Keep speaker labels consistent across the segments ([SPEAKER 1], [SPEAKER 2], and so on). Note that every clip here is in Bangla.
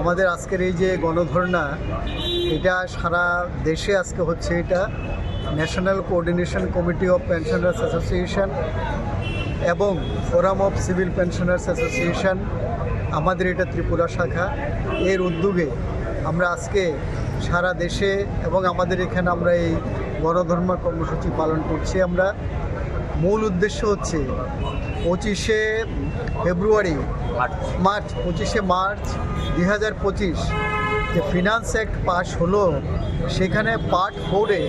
[SPEAKER 1] আমাদের আজকের এই যে গণধর্ণা, এটা সারা দেশে আজকে হচ্ছে এটা। National coordination committee of pensioners association এবং forum of civil pensioners association আমাদের এটা ত্রিপুরা শাখা। এর উদ্যোগে আমরা আজকে সারা দেশে এবং আমাদের এখানে আমরা এই গণধর্ম কর্মসূচি পালন করছি। আমরা মূল উদ্দেশ্য হচ্ছে পঁচিশে ফেব্রুয়ারি মার্চ। পঁচিশে মার্চ দুই হাজার পঁচিশ। যে ফিনান্স অ্যাক্ট পাস হলো সেখানে পার্ট ফোরে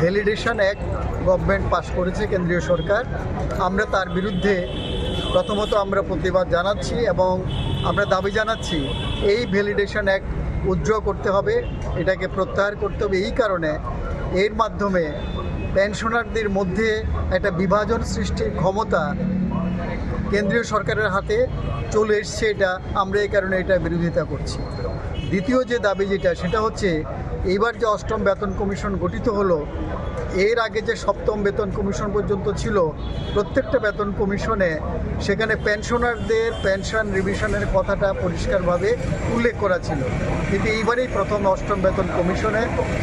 [SPEAKER 1] ভ্যালিডেশন অ্যাক্ট গভর্নমেন্ট পাস করেছে কেন্দ্রীয় সরকার। আমরা তার বিরুদ্ধে প্রথমত আমরা প্রতিবাদ জানাচ্ছি এবং আমরা দাবি জানাচ্ছি এই ভ্যালিডেশন অ্যাক্ট উজ্জ্ব করতে হবে এটাকে প্রত্যাহার করতে হবে। এই কারণে এর মাধ্যমে পেনশনারদের মধ্যে একটা বিভাজন সৃষ্টির ক্ষমতা কেন্দ্রীয় সরকারের হাতে চলে এসছে এটা। আমরা এই কারণে এটা বিরোধিতা করছি। দ্বিতীয় যে দাবি যেটা, সেটা হচ্ছে, এইবার যে অষ্টম বেতন কমিশন গঠিত হলো, এর আগে যে সপ্তম বেতন কমিশন পর্যন্ত ছিল, প্রত্যেকটা বেতন কমিশনে সেখানে পেনশনারদের পেনশন রিভিশনের কথাটা পরিষ্কারভাবে উল্লেখ করা ছিল। কিন্তু এইবারেই প্রথম অষ্টম বেতন কমিশনে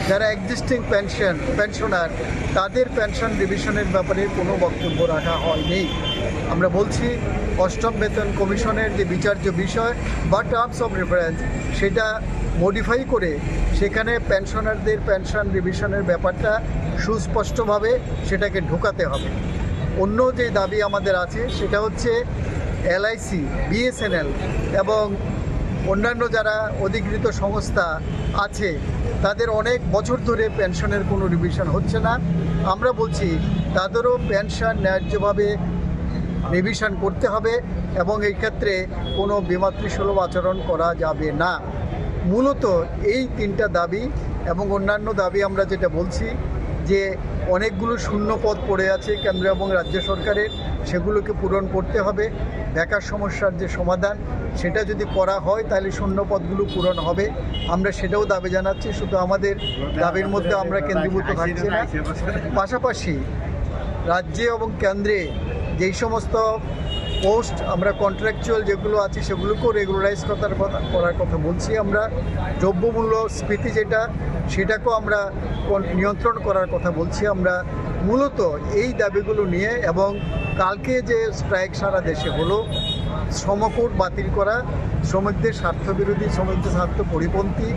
[SPEAKER 1] যারা এক্সিস্টিং পেনশন পেনশনার তাদের পেনশন রিভিশনের ব্যাপারে কোনো বক্তব্য রাখা হয়নি। আমরা বলছি অষ্টম বেতন কমিশনের যে বিচার্য বিষয় বা টার্মস অফ রেফারেন্স সেটা মডিফাই করে সেখানে পেনশনারদের পেনশন রিভিশনের ব্যাপারটা সুস্পষ্টভাবে সেটাকে ঢোকাতে হবে। অন্য যে দাবি আমাদের আছে, সেটা হচ্ছে এলআইসি বিএসএনএল এবং অন্যান্য যারা অধিকৃত সংস্থা আছে, তাদের অনেক বছর ধরে পেনশনের কোনো রিভিশন হচ্ছে না। আমরা বলছি, তাদেরও পেনশন ন্যায্যভাবে রিভিশন করতে হবে এবং এই ক্ষেত্রে কোনো বিমাতৃসুলভ আচরণ করা যাবে না। মূলত এই তিনটা দাবি এবং অন্যান্য দাবি আমরা যেটা বলছি যে অনেকগুলো শূন্য পদ পড়ে আছে কেন্দ্র এবং রাজ্য সরকারের, সেগুলোকে পূরণ করতে হবে। বেকার সমস্যার যে সমাধান, সেটা যদি করা হয় তাহলে শূন্য পদগুলো পূরণ হবে। আমরা সেটাও দাবি জানাচ্ছি, শুধু আমাদের দাবির মধ্যে আমরা কেন্দ্রীভূত থাকছি না। পাশাপাশি রাজ্যে এবং কেন্দ্রে যেই সমস্ত পোস্ট আমরা কন্ট্রাকচুয়াল যেগুলো আছে সেগুলোকেও রেগুলারাইজ করার কথা করার কথা বলছি আমরা। দ্রব্যমূল্য স্ফীতি যেটা, সেটাকেও আমরা নিয়ন্ত্রণ করার কথা বলছি আমরা। মূলত এই দাবিগুলো নিয়ে এবং কালকে যে স্ট্রাইক সারা দেশে হলো শ্রমকোট বাতিল করা, শ্রমিকদের স্বার্থবিরোধী, শ্রমিকদের স্বার্থ পরিপন্থী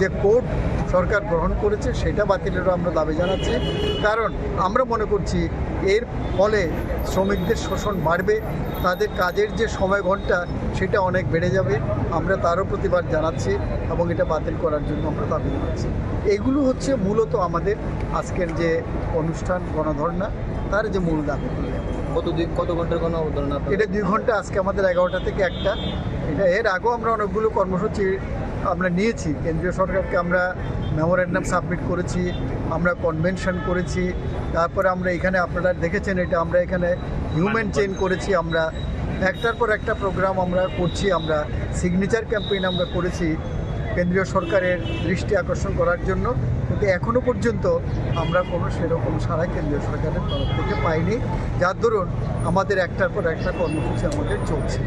[SPEAKER 1] যে কোড সরকার গ্রহণ করেছে, সেটা বাতিলেরও আমরা দাবি জানাচ্ছি। কারণ আমরা মনে করছি এর ফলে শ্রমিকদের শোষণ বাড়বে, তাদের কাজের যে সময় ঘণ্টা, সেটা অনেক বেড়ে যাবে। আমরা তারও প্রতিবাদ জানাচ্ছি এবং এটা বাতিল করার জন্য আমরা দাবি জানাচ্ছি। এগুলো হচ্ছে মূলত আমাদের আজকের যে অনুষ্ঠান, গণধর্ণা, তার যে মূল দাবিগুলো
[SPEAKER 2] কত দিন, কত ঘণ্টার কোনো অবদান
[SPEAKER 1] এটা দুই ঘণ্টা আজকে আমাদের এগারোটা থেকে একটা। এটা এর আগেও আমরা অনেকগুলো কর্মসূচি আমরা নিয়েছি। কেন্দ্রীয় সরকারকে আমরা মেমোরেন্ডাম সাবমিট করেছি, আমরা কনভেনশন করেছি, তারপরে আমরা এখানে আপনারা দেখেছেন এটা, আমরা এখানে হিউম্যান চেইন করেছি আমরা। একটার পর একটা প্রোগ্রাম আমরা করছি, আমরা সিগনেচার ক্যাম্পেইন আমরা করেছি। কেন্দ্রীয় সরকারের দৃষ্টি আকর্ষণ করার জন্য, কিন্তু এখনও পর্যন্ত আমরা কোনো সেরকম সারা কেন্দ্রীয় সরকারের তরফ থেকে পাইনি। যার দরুন আমাদের একটার পর একটা কর্মসূচি আমাদের চলছে।